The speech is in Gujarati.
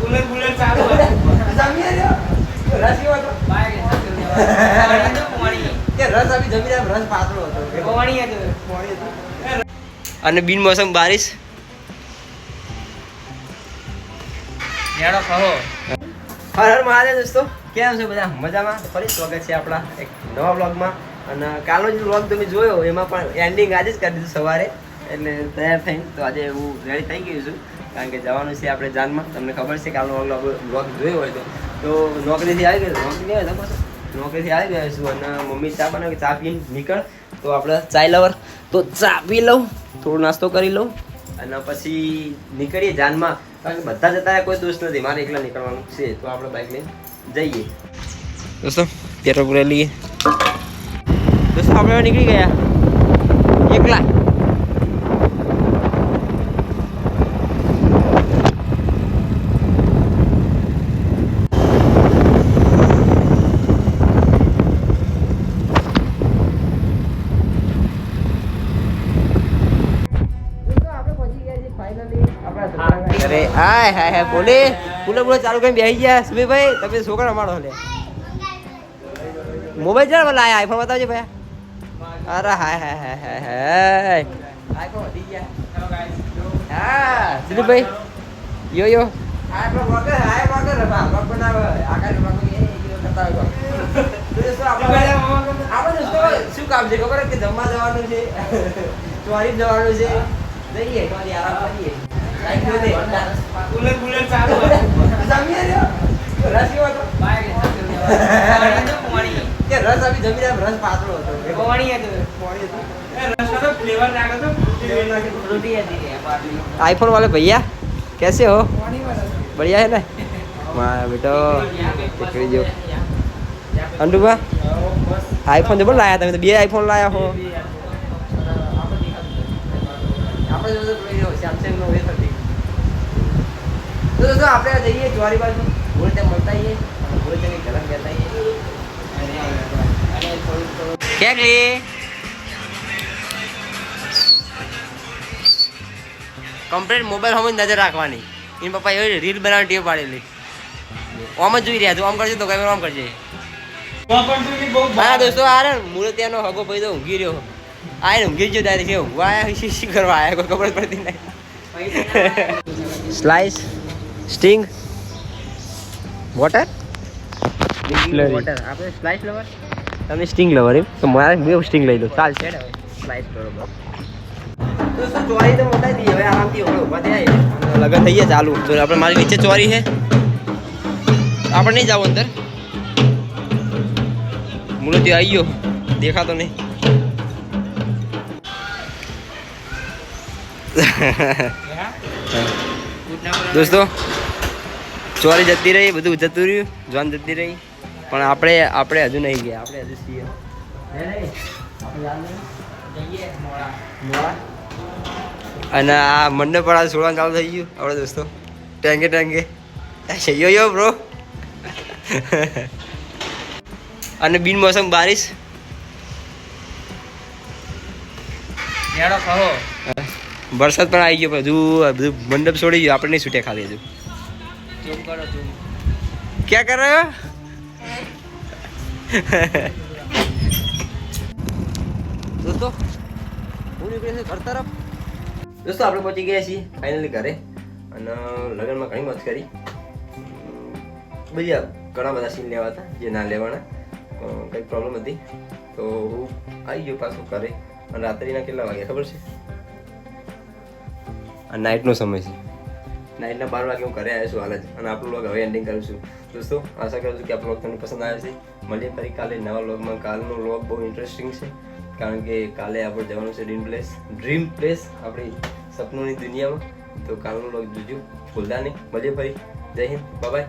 કુલર કુલર અને બારિશ? હર હર મહાદેવ દોસ્તો, કેમ છે બધા? મજામાં? ફરી સ્વાગત છે આપણા એક નવા બ્લોગમાં અને કાલનો જે બ્લોગ તમે જોયો, એમાં પણ એન્ડિંગ આજે જ કરી દીધું સવારે. એટલે તૈયાર થઈને તો આજે હું રેડી થઈ ગયું છું. કારણ કે જવાનું છે આપણે જાનમાં. તમને ખબર છે કાલનો બ્લોગ જોયો હોય તો. નોકરીથી આવી ગયો. નોકરી નહીં હોય નોકરીથી આવી ગયો છું અને મમ્મી ચા બનાવે, ચા પીને નીકળ. તો આપણે ચાય લવર. તો ચા પી લઉં, થોડો નાસ્તો કરી લઉં અને પછી નીકળીએ જાનમાં. કારણ કે બધા જતા કોઈ દોસ્ત નથી. મારે એકલા નીકળવાનું છે. તો આપણે બાઇક લઈને જઈએ. દોસ્તો પેટ્રોલ પૂરે લઈએ. દોસ્તો, આપણે નીકળી ગયા એકલા અરે હાય હાય હાય, બોલે. બોલે બોલે, ચાલુ કરીને બેસી ગયા સુમીભાઈ તમે છોકરા અમારો હલે. મોબાઈલ ને લાયા આઈફોન બતાવજો ભાઈ. અરે, હાય હાય હાય હાય હાય. આઈફોન વધી ગયા. હા સુમીભાઈ યો યો. શું કામ છે, ખબર કે જમવા જવાનું છે? ચોરી જવાનું છે. જઈએ કુલર કુલર ચાલુ હોય જમી રહ્યો રસ કેવો હતો કે રસ આપી જમી રહ્યા રસ પાતળો હતો રસનો ફ્લેવર લાગે તો आईफोन वाले भैया कैसे हो बढ़िया है ना माँ बेटो पकड़ी जो अंडुबा आईफोन जब लाया था मैं तो बे आईफोन लाया हो આપણે જો તો દોસ્તો આપણે જઈએ જ્વારી બાજુ. ભૂલ તે મળતા આવીએ. અને ભૂલ તે ઘરે બેઠા આવીએ. ક્યાં કમ્પ્લેટ મોબાઈલ હોમ નજર રાખવાની. એની પપ્પા એવી રીલ બનાવવાની ટેવ પાડેલી. આમ જ જોઈ રહ્યા તું. આમ કરજે તો કેમેરા આમ કરજે. હા દોસ્તો આ રે મૂળ ત્યાંનો હગો ભાઈ તો ઊંઘી રહ્યો. આ એને ઊંઘી ગયો ત્યારે કે ઊંઘવા આયા શી કરવા આયા? કોઈ ખબર પડતી નહીં. સ્લાઇસ સ્ટિંગ વોટર વોટર આપણે સ્લાઇસ લવર તમે સ્ટિંગ લવર એમ? તો મારે બે સ્ટિંગ લઈ લો. ચાલ. છે સ્લાઇસ બરોબર. દોસ્તો ચોરી તો મોટા દી. હવે આરામથી હવે ઊભા થયા લગન થઈ ગયા ચાલુ. તો આપણે મારી નીચે ચોરી છે. આપણે નહીં જાવ અંદર. મૂળ ત્યાં આવી ગયો. દેખાતો નહીં. દોસ્તો, ચોરી જતી રહી, બધું જતું રહ્યું, જોન જતી રહી. પણ આપણે આપણે હજુ નહીં ગયા, આપણે હજુ છીએ. અને આ મંડપ આ છોડવાનું ચાલુ થઈ ગયું આપણે દોસ્તો. ટેંગે ટેંગે. યો યો બ્રો અને બિનમોસમ બારિશ. હેડો કહો વરસાદ પણ આવી ગયો બધું બધું મંડપ છોડી ગયું આપણે નહીં છૂટે ખાલી હજુ. ક્યાં કરે દોસ્તો હું નીકળી છું ઘર તરફ. દોસ્તો આપણે પહોંચી ગયા છીએ ફાઇનલી ઘરે. અને લગ્નમાં ઘણી મત કરી. બીજા ઘણા બધા સીન લેવા હતા જે ના લેવાના. કંઈક પ્રોબ્લેમ હતી. તો હું આવી ગયો પાછું ઘરે. અને રાત્રિના કેટલા વાગ્યા ખબર છે? આ નાઇટનો સમય છે. નાઇટના બાર વાગે હું ઘરે આવ્યો છું હાલ જ. અને આપણું લોગ હવે એન્ડિંગ કરું છું. દોસ્તો, આશા કરું છું કે આપણો લોગ તમને પસંદ આવ્યો છે. મળીએ ફરી કાલે નવા લોગમાં કાલનો લોગ બહુ ઇન્ટરેસ્ટિંગ છે. કારણ કે કાલે આપણે જવાનું છે ડ્રીમ પ્લેસ ડ્રીમ પ્લેસ આપણી સપનોની દુનિયામાં. તો કાલનો લોગ જોજો. ભૂલતા નહીં. મળીએ ફરી. જય હિન્દ. બાય